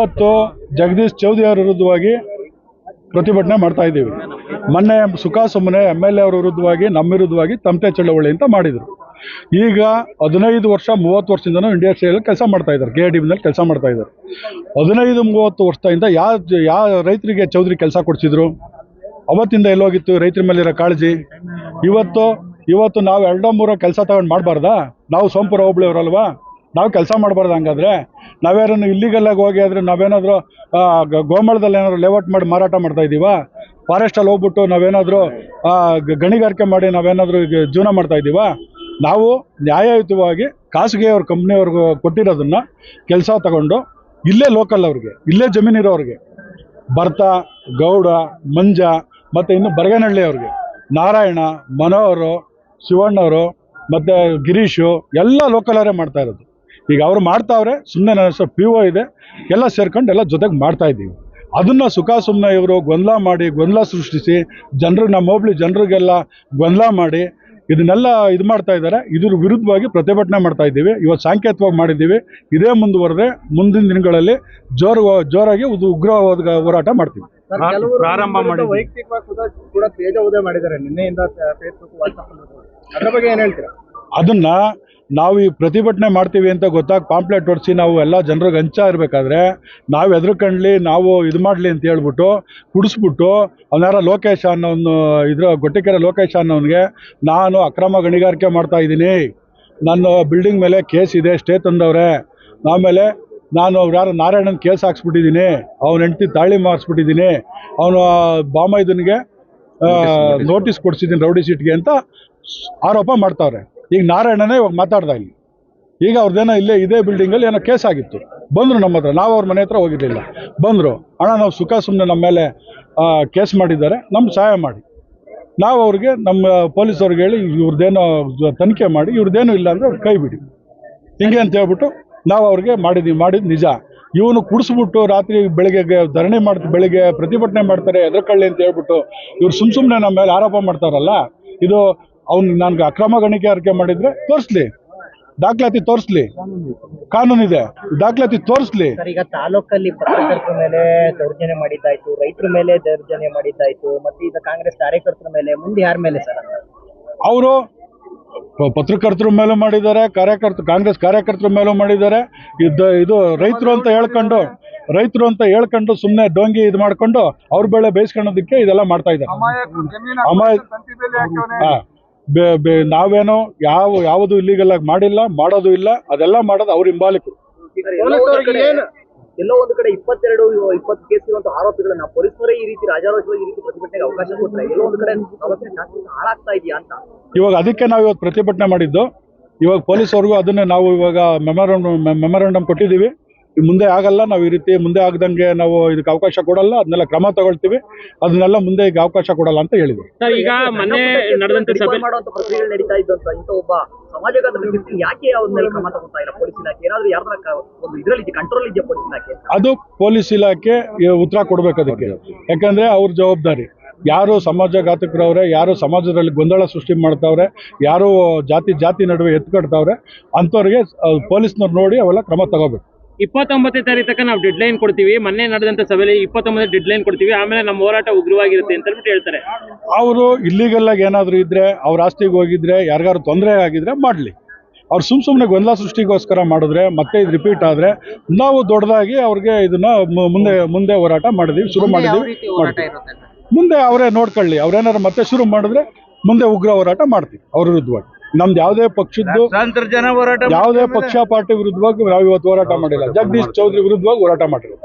ಇವತ್ತು ಜಗದೀಶ್ ಚೌಧರಿ ಅವರ ವಿರುದ್ಧವಾಗಿ ಪ್ರತಿಭಟನೆ ಮಾಡ್ತಾ ಇದ್ದೀವಿ. ಮೊನ್ನೆ ಸುಖ ಸುಮ್ಮನೆ ಎಂ ಎಲ್ ಎ ಅವರ ವಿರುದ್ಧವಾಗಿ, ನಮ್ಮ ವಿರುದ್ಧವಾಗಿ ತಮಟೆ ಚಳವಳಿ ಅಂತ ಮಾಡಿದರು. ಈಗ ಹದಿನೈದು ವರ್ಷ, ಮೂವತ್ತು ವರ್ಷದಿಂದನೂ ಸೇಲ್ ಕೆಲಸ ಮಾಡ್ತಾ ಇದ್ದಾರೆ. ಕೆ ಡಿ ಬಿನಲ್ಲಿ ಕೆಲಸ ಮಾಡ್ತಾ ಇದ್ದಾರೆ. ಹದಿನೈದು, ಮೂವತ್ತು ವರ್ಷದಿಂದ ಯಾವ ಯಾವ ರೈತರಿಗೆ ಚೌಧರಿ ಕೆಲಸ ಕೊಡಿಸಿದ್ರು? ಅವತ್ತಿಂದ ಎಲ್ಲೋಗಿತ್ತು, ರೈತರ ಮೇಲಿರೋ ಕಾಳಜಿ. ಇವತ್ತು ಇವತ್ತು ನಾವು ಎರಡೋ ಮೂರೋ ಕೆಲಸ ತಗೊಂಡು ಮಾಡಬಾರ್ದಾ? ನಾವು ಸೋಂಪುರ ಹೋಬಳಿಯವರಲ್ವಾ ನಾವು ಕೆಲಸ ಮಾಡಬಾರ್ದು ಹಂಗಾದ್ರೆ. ನಾವೇನೂ ಇಲ್ಲಿಗಲ್ಲಾಗಿ ಹೋಗಿ ಆದರೆ ನಾವೇನಾದರೂ ಗೋಮಳದಲ್ಲಿ ಏನಾದರೂ ಲೇಔಟ್ ಮಾಡಿ ಮಾರಾಟ ಮಾಡ್ತಾ ಇದ್ದೀವಾ ಫಾರೆಸ್ಟಲ್ಲಿ ಹೋಗ್ಬಿಟ್ಟು ನಾವೇನಾದರೂ ಗಣಿಗಾರಿಕೆ ಮಾಡಿ ನಾವೇನಾದರೂ ಜೀವನ ಮಾಡ್ತಾ ನಾವು ನ್ಯಾಯಯುತವಾಗಿ ಖಾಸಗಿಯವ್ರ ಕಂಪ್ನಿಯವ್ರಿಗೆ ಕೊಟ್ಟಿರೋದನ್ನ ಕೆಲಸ ತಗೊಂಡು ಇಲ್ಲೇ ಲೋಕಲ್ ಅವ್ರಿಗೆ, ಇಲ್ಲೇ ಜಮೀನಿರೋರಿಗೆ, ಭರ್ತ, ಗೌಡ, ಮಂಜ ಮತ್ತು ಇನ್ನು ಅವ್ರಿಗೆ, ನಾರಾಯಣ, ಮನೋಹರು, ಶಿವಣ್ಣವರು ಮತ್ತು ಗಿರೀಶು ಎಲ್ಲ ಲೋಕಲರೇ ಮಾಡ್ತಾ ಇರೋದು. ಈಗ ಅವ್ರು ಮಾಡ್ತಾವ್ರೆ ಸುಮ್ಮನೆ ನನ್ನ ಹೆಸರು ಪಿ ಒ ಇದೆ ಎಲ್ಲ ಸೇರ್ಕೊಂಡು ಎಲ್ಲ ಜೊತೆಗೆ ಮಾಡ್ತಾ ಇದ್ದೀವಿ. ಅದನ್ನು ಸುಖ ಸುಮ್ಮನೆ ಇವರು ಗೊಂದಲ ಮಾಡಿ ಗೊಂದಲ ಸೃಷ್ಟಿಸಿ ಜನರಿಗೆ ನಮ್ಮ ಹೋಬ್ಳಿ ಜನರಿಗೆಲ್ಲ ಗೊಂದಲ ಮಾಡಿ ಇದನ್ನೆಲ್ಲ ಇದು ಮಾಡ್ತಾ ಇದ್ದಾರೆ. ಇದ್ರ ವಿರುದ್ಧವಾಗಿ ಪ್ರತಿಭಟನೆ ಮಾಡ್ತಾ ಇದ್ದೀವಿ. ಇವತ್ತು ಸಾಂಕೇತಿಕವಾಗಿ ಮಾಡಿದ್ದೀವಿ. ಇದೇ ಮುಂದುವರೆದ್ರೆ ಮುಂದಿನ ದಿನಗಳಲ್ಲಿ ಜೋರು ಜೋರಾಗಿ ಇದು ಉಗ್ರವಾದ ಹೋರಾಟ ಮಾಡ್ತೀವಿ. ಪ್ರಾರಂಭ ಮಾಡಿ ವೈಯಕ್ತಿಕವಾಗಿ ಕೂಡ ಮಾಡಿದ್ದಾರೆ. ನಿನ್ನೆಯಿಂದ ಫೇಸ್ಬುಕ್ ವಾಟ್ಸಪ್ ಅದ್ರ ಬಗ್ಗೆ ಏನ್ ಹೇಳ್ತೀರಾ? ಅದನ್ನ ನಾವು ಈ ಪ್ರತಿಭಟನೆ ಮಾಡ್ತೀವಿ ಅಂತ ಗೊತ್ತಾಗಿ ಪಾಂಪ್ಲೆಟ್ ಹೊಡಿಸಿ ನಾವು ಎಲ್ಲ ಜನರಿಗೆ ಹಂಚ ಇರಬೇಕಾದ್ರೆ ನಾವು ಎದುರುಕಂಡ್ಲಿ ನಾವು ಇದು ಮಾಡಲಿ ಅಂತ ಹೇಳ್ಬಿಟ್ಟು ಕುಡಿಸ್ಬಿಟ್ಟು ಅವನಾರ ಲೋಕೇಶ ಅನ್ನೋನು ಇದ್ರ ಗೊಟ್ಟಿಕೆರೆ ಲೋಕೇಶ ಅನ್ನೋನಿಗೆ ನಾನು ಅಕ್ರಮ ಗಣಿಗಾರಿಕೆ ಮಾಡ್ತಾ ಇದ್ದೀನಿ. ನನ್ನ ಬಿಲ್ಡಿಂಗ್ ಮೇಲೆ ಕೇಸ್ ಇದೆ ಸ್ಟೇ ತಂದವ್ರೆ. ಆಮೇಲೆ ನಾನು ಯಾರು ನಾರಾಯಣನ ಕೇಸ್ ಹಾಕ್ಸ್ಬಿಟ್ಟಿದ್ದೀನಿ. ಅವನ ಹೆಂಡತಿ ತಾಳಿ ಮಾರಿಸ್ಬಿಟ್ಟಿದ್ದೀನಿ ಅವನು ಬಾಮೈದನಿಗೆ ನೋಟಿಸ್ ಕೊಡಿಸಿದ್ದೀನಿ. ರೌಡಿ ಸೀಟ್ಗೆ ಅಂತ ಆರೋಪ ಮಾಡ್ತಾವ್ರೆ. ಈಗ ನಾರಾಯಣನೇ ಇವಾಗ ಮಾತಾಡ್ದ ಇಲ್ಲಿ. ಈಗ ಅವ್ರದ್ದೇನೋ ಇಲ್ಲೇ ಇದೇ ಬಿಲ್ಡಿಂಗಲ್ಲಿ ಏನೋ ಕೇಸ್ ಆಗಿತ್ತು. ಬಂದರು ನಮ್ಮ ಹತ್ರ. ನಾವು ಅವ್ರ ಮನೆ ಹತ್ರ ಹೋಗಿರಲಿಲ್ಲ. ಬಂದರು. ಅಣ್ಣ, ನಾವು ಸುಖ ಸುಮ್ಮನೆ ನಮ್ಮ ಮೇಲೆ ಕೇಸ್ ಮಾಡಿದ್ದಾರೆ. ನಮ್ಗೆ ಸಹಾಯ ಮಾಡಿ. ನಾವು ಅವ್ರಿಗೆ, ನಮ್ಮ ಪೊಲೀಸವ್ರಿಗೆ ಹೇಳಿ ಇವ್ರದ್ದೇನೋ ತನಿಖೆ ಮಾಡಿ, ಇವ್ರದ್ದೇನೂ ಇಲ್ಲ ಅಂದರೆ ಅವ್ರು ಕೈ ಬಿಡಿ. ಹಿಂಗೆ ಅಂತ ಹೇಳ್ಬಿಟ್ಟು ನಾವು ಅವ್ರಿಗೆ ಮಾಡಿದ್ವಿ. ಮಾಡಿದ್ದು ನಿಜ. ಇವನು ಕುಡಿಸ್ಬಿಟ್ಟು ರಾತ್ರಿ ಬೆಳಿಗ್ಗೆ ಧರಣಿ ಮಾಡ್ತ, ಬೆಳಿಗ್ಗೆ ಪ್ರತಿಭಟನೆ ಮಾಡ್ತಾರೆ ಎದ್ರಕಳ್ಳಿ ಅಂತ ಹೇಳ್ಬಿಟ್ಟು ಇವ್ರು ಸುಮ್ಮ ಸುಮ್ಮನೆ ನಮ್ಮ ಮೇಲೆ ಆರೋಪ ಮಾಡ್ತಾರಲ್ಲ, ಇದು ಅವ್ನು ನನ್ಗೆ ಅಕ್ರಮ ಗಣಿಗಾರಿಕೆ ಮಾಡಿದ್ರೆ ತೋರಿಸ್ಲಿ. ದಾಖಲಾತಿ ತೋರಿಸ್ಲಿ. ಕಾನೂನಿದೆ. ದಾಖಲಾತಿ ತೋರಿಸ್ಲಿ. ಸರ್ ಈಗ ತಾಲೂಕಲ್ಲಿ ಪತ್ರಕರ್ತರ ಮೇಲೆ ದೌರ್ಜನ್ಯ ಮಾಡಿದ್ದಾಯ್ತು ರೈತರ ಮೇಲೆ ದೌರ್ಜನ್ಯ ಮಾಡಿದ್ದಾಯ್ತು ಮತ್ತೆ ಈಗ ಕಾಂಗ್ರೆಸ್ ಕಾರ್ಯಕರ್ತರ ಮೇಲೆ ಮುಂದೆ ಯಾರ ಮೇಲೆ ಸರ್? ಅವರು ಪತ್ರಕರ್ತರ ಮೇಲೂ ಮಾಡಿದ್ದಾರೆ ಕಾರ್ಯಕರ್ತ ಕಾಂಗ್ರೆಸ್ ಕಾರ್ಯಕರ್ತರ ಮೇಲೂ ಮಾಡಿದ್ದಾರೆ. ಇದು ಇದು ರೈತರು ಅಂತ ಹೇಳ್ಕೊಂಡು ರೈತರು ಅಂತ ಹೇಳ್ಕೊಂಡು ಸುಮ್ಮನೆ ಡೋಂಗಿ ಇದು ಮಾಡ್ಕೊಂಡು ಅವ್ರ ಬೆಳೆ ಬೇಯಿಸ್ಕೊಳ್ಳೋದಕ್ಕೆ ಇದೆಲ್ಲ ಮಾಡ್ತಾ ಇದ್ದಾರೆ. ಅಮಾಯ ಹಾ. ಬೆ- ಬೆ- ನಾವೇನೋ ಯಾವ ಯಾವುದು ಇಲ್ಲಿಗೆಲ್ಲ ಮಾಡಿಲ್ಲ ಮಾಡೋದು ಇಲ್ಲ ಅದೆಲ್ಲ ಮಾಡೋದು ಅವ್ರ ಹಿಂಬಾಲಿಕರು. ಎಲ್ಲೋ ಒಂದು ಕಡೆ ಇಪ್ಪತ್ತೆರಡು ಇಪ್ಪತ್ತು ಕೇಸ್ ಇರುವಂತಹ ಆರೋಪಿಗಳನ್ನ ಪೊಲೀಸರೇ ಈ ರೀತಿ ರಾಜಾರೋಷವಾಗಿ ಈ ರೀತಿ ಪ್ರತಿಭಟನೆಗೆ ಅವಕಾಶ ಕೊಟ್ಟರೆ ಎಲ್ಲೋ ಒಂದು ಕಡೆ ಹಾಳಾಗ್ತಾ ಇದೆಯಾ ಅಂತ? ಇವಾಗ ಅದಕ್ಕೆ ನಾವು ಇವತ್ತು ಪ್ರತಿಭಟನೆ ಮಾಡಿದ್ದು. ಇವಾಗ ಪೊಲೀಸವ್ರಿಗೂ ಅದನ್ನೇ ನಾವು ಇವಾಗ ಮೆಮೊರಂಡಮ್ ಮೆಮೊರಂಡಮ್ ಕೊಟ್ಟಿದ್ದೀವಿ. ಮುಂದೆ ಆಗಲ್ಲ ನಾವು ಈ ರೀತಿ ಮುಂದೆ ಆಗದಂಗೆ ನಾವು ಇದಕ್ಕೆ ಅವಕಾಶ ಕೊಡಲ್ಲ ಅದನ್ನೆಲ್ಲ ಕ್ರಮ ತಗೊಳ್ತೀವಿ. ಅದನ್ನೆಲ್ಲ ಮುಂದೆ ಈಗ ಅವಕಾಶ ಕೊಡಲ್ಲ ಅಂತ ಹೇಳಿದ್ರು ಸರ್ ಈಗ ಮೊನ್ನೆ ನಡೆದಂತ ಸಭೆ ಮಾಡುವಂತ ಪ್ರಕ್ರಿಯೆಗಳು ನಡೀತಾ ಇದ್ದಂತ ಇಂಥ ಒಬ್ಬ ಸಮಾಜಘಾತ ಯಾಕೆ ಕ್ರಮ ತಗೋತಾ ಇಲ್ಲ? ಪೊಲೀಸ್ ಇಲಾಖೆ ಏನಾದ್ರೂ ಯಾರ ಒಂದು ಇದ್ರಲ್ಲಿ ಕಂಟ್ರೋಲ್ ಇದೆಯಾ ಪೊಲೀಸ್ ಇಲಾಖೆ? ಅದು ಪೊಲೀಸ್ ಇಲಾಖೆ ಉತ್ತರ ಕೊಡ್ಬೇಕು ಅದಕ್ಕೆ. ಯಾಕಂದ್ರೆ ಅವ್ರ ಜವಾಬ್ದಾರಿ. ಯಾರು ಸಮಾಜಘಾತಕರವ್ರೆ ಯಾರು ಸಮಾಜದಲ್ಲಿ ಗೊಂದಲ ಸೃಷ್ಟಿ ಮಾಡ್ತಾವ್ರೆ ಯಾರು ಜಾತಿ ಜಾತಿ ನಡುವೆ ಎತ್ಕಡ್ತಾವ್ರೆ ಅಂಥವ್ರಿಗೆ ಪೊಲೀಸ್ನವ್ರು ನೋಡಿ ಅವೆಲ್ಲ ಕ್ರಮ ತಗೋಬೇಕು. ಇಪ್ಪತ್ತೊಂಬತ್ತನೇ ತಾರೀಕು ತನಕ ನಾವು ಡೆಡ್ ಲೈನ್ ಕೊಡ್ತೀವಿ. ಮೊನ್ನೆ ನಡೆದಂತ ಸಭೆಯಲ್ಲಿ ಇಪ್ಪತ್ತೊಂಬತ್ತು ಡೆಡ್ ಲೈನ್ ಕೊಡ್ತೀವಿ. ಆಮೇಲೆ ನಮ್ಮ ಹೋರಾಟ ಉಗ್ರವಾಗಿರುತ್ತೆ ಅಂತ ಹೇಳ್ಬಿಟ್ಟು ಹೇಳ್ತಾರೆ. ಅವರು ಇಲ್ಲಿಗೆಲ್ಲ ಏನಾದರೂ ಇದ್ರೆ ಅವ್ರ ಆಸ್ತಿಗೆ ಹೋಗಿದ್ರೆ ಯಾರಿಗಾರು ತೊಂದರೆ ಆಗಿದ್ರೆ ಮಾಡಲಿ. ಅವ್ರು ಸುಮ್ ಸುಮ್ಮನೆ ಗೊಂದಲ ಸೃಷ್ಟಿಗೋಸ್ಕರ ಮಾಡಿದ್ರೆ ಮತ್ತೆ ಇದು ರಿಪೀಟ್ ಆದ್ರೆ ನಾವು ದೊಡ್ಡದಾಗಿ ಅವ್ರಿಗೆ ಇದನ್ನ ಮುಂದೆ ಮುಂದೆ ಹೋರಾಟ ಮಾಡಿದೀವಿ ಶುರು ಮಾಡಿದೀವಿ ಮುಂದೆ ಅವರೇ ನೋಡ್ಕೊಳ್ಳಿ. ಅವ್ರೇನಾದ್ರು ಮತ್ತೆ ಶುರು ಮಾಡಿದ್ರೆ ಮುಂದೆ ಉಗ್ರ ಹೋರಾಟ ಮಾಡ್ತೀವಿ ಅವ್ರ ವಿರುದ್ಧವಾಗಿ. ನಮ್ದು ಯಾವುದೇ ಪಕ್ಷದ್ದು ಯಾವುದೇ ಪಕ್ಷ ಪಾರ್ಟಿ ವಿರುದ್ಧವಾಗಿ ನಾವು ಇವತ್ತು ಹೋರಾಟ ಮಾಡಿಲ್ಲ. ಜಗದೀಶ್ ಚೌಧರಿ ವಿರುದ್ಧವಾಗಿ ಹೋರಾಟ ಮಾಡಿರೋದು.